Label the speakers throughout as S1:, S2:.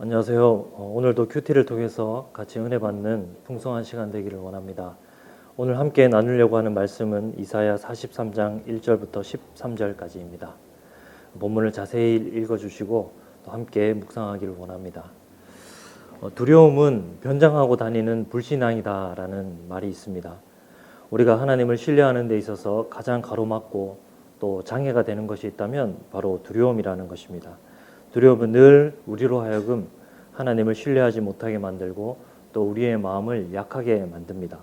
S1: 안녕하세요. 어, 오늘도 큐티를 통해서 같이 은혜 받는 풍성한 시간 되기를 원합니다. 오늘 함께 나누려고 하는 말씀은 이사야 43장 1절부터 13절까지입니다. 본문을 자세히 읽어주시고 또 함께 묵상하기를 원합니다. 어, 두려움은 변장하고 다니는 불신앙이다라는 말이 있습니다. 우리가 하나님을 신뢰하는 데 있어서 가장 가로막고 또 장애가 되는 것이 있다면 바로 두려움이라는 것입니다. 두려움은 늘 우리로 하여금 하나님을 신뢰하지 못하게 만들고 또 우리의 마음을 약하게 만듭니다.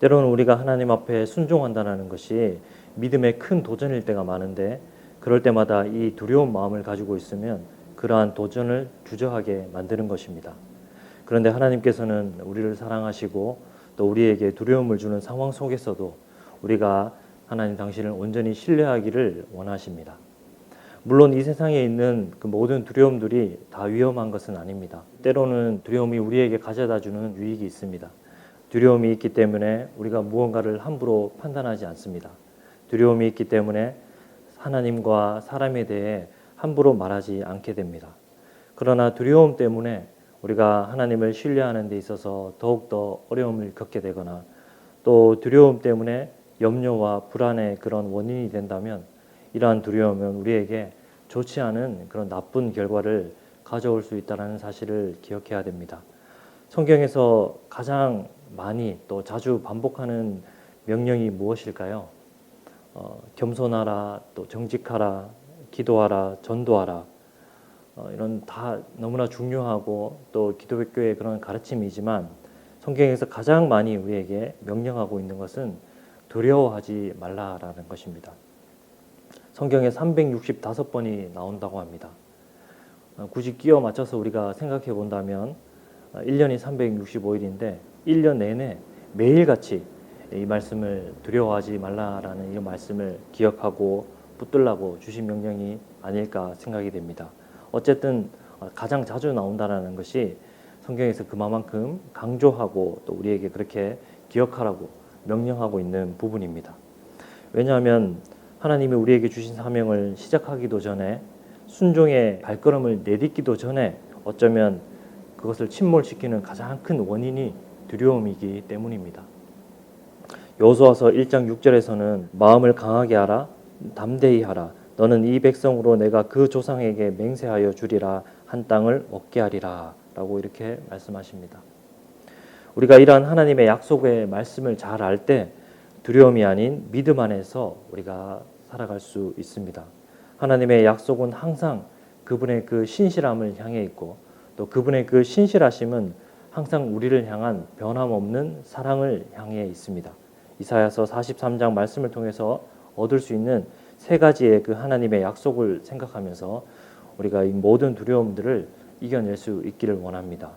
S1: 때로는 우리가 하나님 앞에 순종한다는 것이 믿음의 큰 도전일 때가 많은데 그럴 때마다 이 두려운 마음을 가지고 있으면 그러한 도전을 주저하게 만드는 것입니다. 그런데 하나님께서는 우리를 사랑하시고 또 우리에게 두려움을 주는 상황 속에서도 우리가 하나님 당신을 온전히 신뢰하기를 원하십니다. 물론 이 세상에 있는 그 모든 두려움들이 다 위험한 것은 아닙니다. 때로는 두려움이 우리에게 가져다 주는 유익이 있습니다. 두려움이 있기 때문에 우리가 무언가를 함부로 판단하지 않습니다. 두려움이 있기 때문에 하나님과 사람에 대해 함부로 말하지 않게 됩니다. 그러나 두려움 때문에 우리가 하나님을 신뢰하는 데 있어서 더욱더 어려움을 겪게 되거나 또 두려움 때문에 염려와 불안의 그런 원인이 된다면 이러한 두려움은 우리에게 좋지 않은 그런 나쁜 결과를 가져올 수 있다는 사실을 기억해야 됩니다. 성경에서 가장 많이 또 자주 반복하는 명령이 무엇일까요? 어, 겸손하라, 또 정직하라, 기도하라, 전도하라. 어, 이런 다 너무나 중요하고 또 기독교의 그런 가르침이지만 성경에서 가장 많이 우리에게 명령하고 있는 것은 두려워하지 말라라는 것입니다. 성경에 365번이 나온다고 합니다. 어, 굳이 끼워 맞춰서 우리가 생각해 본다면 1년이 365일인데 1년 내내 매일같이 이 말씀을 두려워하지 말라라는 이 말씀을 기억하고 붙들라고 주신 명령이 아닐까 생각이 됩니다. 어쨌든 어, 가장 자주 나온다라는 것이 성경에서 그만큼 강조하고 또 우리에게 그렇게 기억하라고 명령하고 있는 부분입니다. 왜냐하면 하나님이 우리에게 주신 사명을 시작하기도 전에 순종의 발걸음을 내딛기도 전에 어쩌면 그것을 침몰시키는 가장 큰 원인이 두려움이기 때문입니다. 여호수아서 1장 6절에서는 마음을 강하게 하라 담대히 하라 너는 이 백성으로 내가 그 조상에게 맹세하여 주리라 한 땅을 얻게 하리라 라고 이렇게 말씀하십니다. 우리가 이러한 하나님의 약속의 말씀을 잘 알 때 두려움이 아닌 믿음 안에서 우리가 살아갈 수 있습니다. 하나님의 약속은 항상 그분의 그 신실함을 향해 있고 또 그분의 그 신실하심은 항상 우리를 향한 변함없는 사랑을 향해 있습니다. 이사야서 43장 말씀을 통해서 얻을 수 있는 세 가지의 그 하나님의 약속을 생각하면서 우리가 이 모든 두려움들을 이겨낼 수 있기를 원합니다.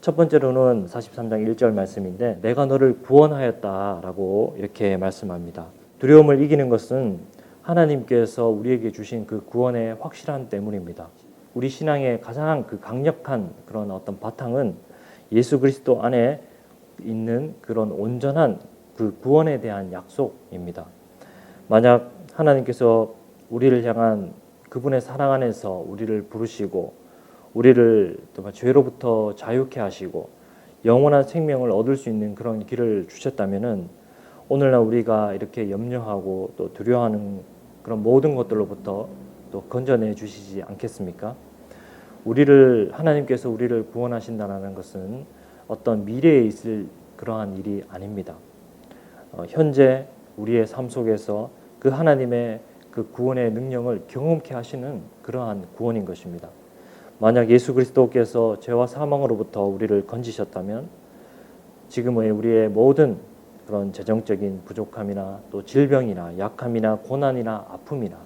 S1: 첫 번째로는 43장 1절 말씀인데 내가 너를 구원하였다라고 이렇게 말씀합니다. 두려움을 이기는 것은 하나님께서 우리에게 주신 그 구원의 확실한 때문입니다. 우리 신앙의 가장 그 강력한 그런 어떤 바탕은 예수 그리스도 안에 있는 그런 온전한 그 구원에 대한 약속입니다. 만약 하나님께서 우리를 향한 그분의 사랑 안에서 우리를 부르시고 우리를 죄로부터 자유케 하시고 영원한 생명을 얻을 수 있는 그런 길을 주셨다면은 오늘날 우리가 이렇게 염려하고 또 두려워하는 그런 모든 것들로부터 또 건져내 주시지 않겠습니까? 우리를 하나님께서 우리를 구원하신다는 것은 어떤 미래에 있을 그러한 일이 아닙니다. 어, 현재 우리의 삶 속에서 그 하나님의 그 구원의 능력을 경험케 하시는 그러한 구원인 것입니다. 만약 예수 그리스도께서 죄와 사망으로부터 우리를 건지셨다면 지금의 우리의 모든 그런 재정적인 부족함이나 또 질병이나 약함이나 고난이나 아픔이나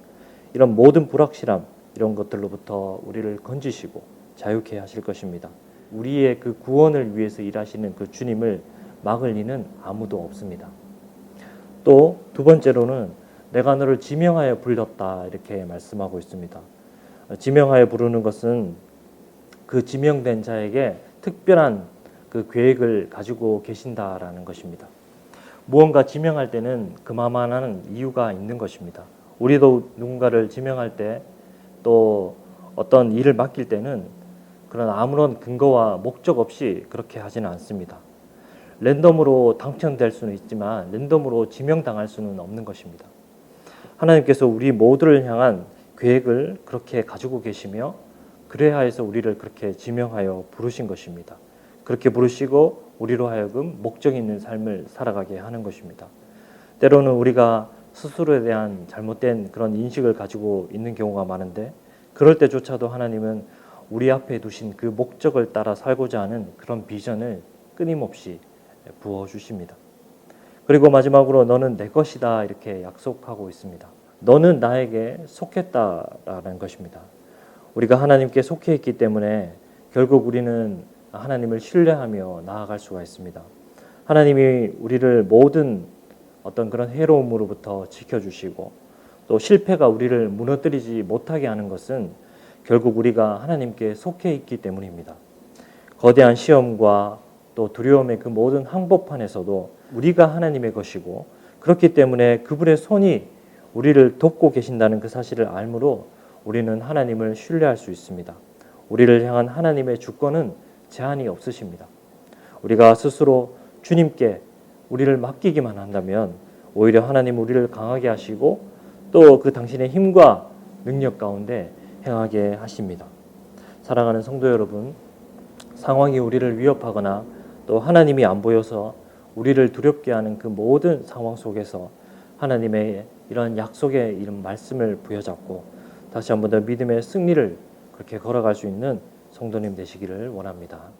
S1: 이런 모든 불확실함 이런 것들로부터 우리를 건지시고 자유케 하실 것입니다. 우리의 그 구원을 위해서 일하시는 그 주님을 막을 리는 아무도 없습니다. 또 두 번째로는 내가 너를 지명하여 불렀다 이렇게 말씀하고 있습니다. 지명하여 부르는 것은 그 지명된 자에게 특별한 그 계획을 가지고 계신다라는 것입니다. 무언가 지명할 때는 그만한 이유가 있는 것입니다. 우리도 누군가를 지명할 때 또 어떤 일을 맡길 때는 그런 아무런 근거와 목적 없이 그렇게 하지는 않습니다. 랜덤으로 당첨될 수는 있지만 랜덤으로 지명당할 수는 없는 것입니다. 하나님께서 우리 모두를 향한 계획을 그렇게 가지고 계시며 그래야 해서 우리를 그렇게 지명하여 부르신 것입니다. 그렇게 부르시고 우리로 하여금 목적 있는 삶을 살아가게 하는 것입니다. 때로는 우리가 스스로에 대한 잘못된 그런 인식을 가지고 있는 경우가 많은데 그럴 때조차도 하나님은 우리 앞에 두신 그 목적을 따라 살고자 하는 그런 비전을 끊임없이 부어 주십니다. 그리고 마지막으로 너는 내 것이다 이렇게 약속하고 있습니다. 너는 나에게 속했다라는 것입니다. 우리가 하나님께 속해 있기 때문에 결국 우리는 하나님을 신뢰하며 나아갈 수가 있습니다. 하나님이 우리를 모든 어떤 그런 해로움으로부터 지켜주시고 또 실패가 우리를 무너뜨리지 못하게 하는 것은 결국 우리가 하나님께 속해 있기 때문입니다. 거대한 시험과 또 두려움의 그 모든 항복판에서도 우리가 하나님의 것이고 그렇기 때문에 그분의 손이 우리를 돕고 계신다는 그 사실을 알므로 우리는 하나님을 신뢰할 수 있습니다. 우리를 향한 하나님의 주권은 제한이 없으십니다. 우리가 스스로 주님께 우리를 맡기기만 한다면 오히려 하나님 우리를 강하게 하시고 또 그 당신의 힘과 능력 가운데 행하게 하십니다. 사랑하는 성도 여러분, 상황이 우리를 위협하거나 또 하나님이 안 보여서 우리를 두렵게 하는 그 모든 상황 속에서 하나님의 이런 약속의 이런 말씀을 부여잡고 다시 한 번 더 믿음의 승리를 그렇게 걸어갈 수 있는 성도님 되시기를 원합니다.